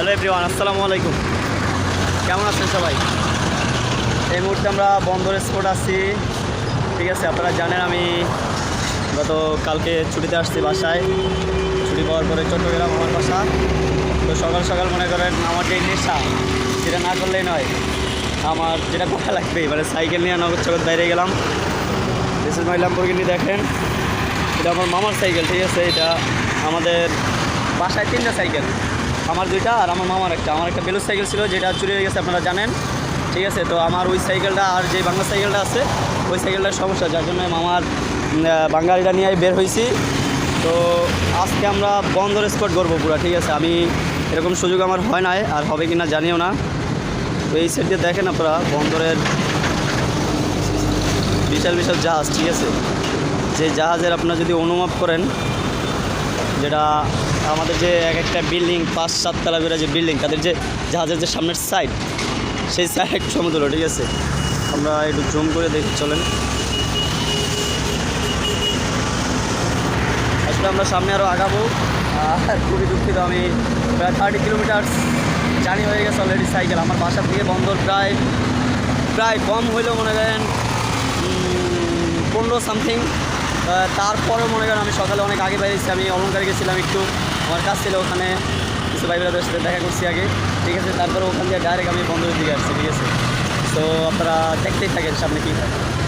Hello everyone, আসসালামু আলাইকুম। কেমন আছেন সবাই? এই মুহূর্তে আমরা বন্দর স্পট আছি। ঠিক আছে, আপনারা জানেন আমি গত কালকে ছুটিতে আসছি বাসায়। ছুটি পাওয়ার পরে চট্টগ্রাম আমার বাসা। তো সকাল সকাল মনে করেন আমার যে নেশা, সেটা না করলেই নয়। আমার যেটা করা লাগবে মানে সাইকেল নিয়ে নগর চগর বাইরে গেলাম। দিস ইজ মাই দেখেন। এটা আমার মামার সাইকেল, ঠিক আছে? এটা আমাদের বাসায় তিনটা সাইকেল। আমার দুইটা আর আমার মামার একটা। আমার একটা বেলুর সাইকেল ছিল, যেটা চুরি হয়ে গেছে, আপনারা জানেন। ঠিক আছে, তো আমার ওই সাইকেলটা আর যে বাংলা সাইকেলটা আছে, ওই সাইকেলটার সমস্যা, যার জন্য মামার বাঙালিটা নিয়ে বের হয়েছি তো আজকে আমরা বন্দর স্পট করব পুরো, ঠিক আছে? আমি এরকম সুযোগ আমার হয় নাই, আর হবে কি না জানিও না। তো এই সাইড দিয়ে দেখেন আপনারা, বন্দরের বিশাল বিশাল জাহাজ, ঠিক আছে? যে জাহাজের আপনারা যদি অনুমাপ করেন যেটা আমাদের যে এক একটা বিল্ডিং, পাঁচ সাততলা করে যে বিল্ডিং, তাদের যে জাহাজের যে সামনের সাইড সেই সাইড সমুদ্র, ঠিক আছে? আমরা একটু জুম করে দেখি, চলেন। আসলে আমরা সামনে আরও আগাবো। আর খুবই দুঃখিত, আমি প্রায় থার্টি কিলোমিটার জার্নি হয়ে গেছে অলরেডি সাইকেল আমার বাসা থেকে বন্দর প্রায় প্রায় কম হইলেও মনে করেন পনেরো সামথিং তারপরেও মনে করেন আমি সকালে অনেক আগে বাইরেছি আমি অলঙ্কারে গেছিলাম একটু। আমার কাজ ছিল ওখানে কিছু ভাই সাথে দেখা করছি আগে। ঠিক আছে, তারপরে ওখান থেকে ডাইরেক্ট আমি বন্দরের দিকে আসছি, ঠিক আছে? তো আপনারা দেখতেই থাকেন সামনে কী হয়।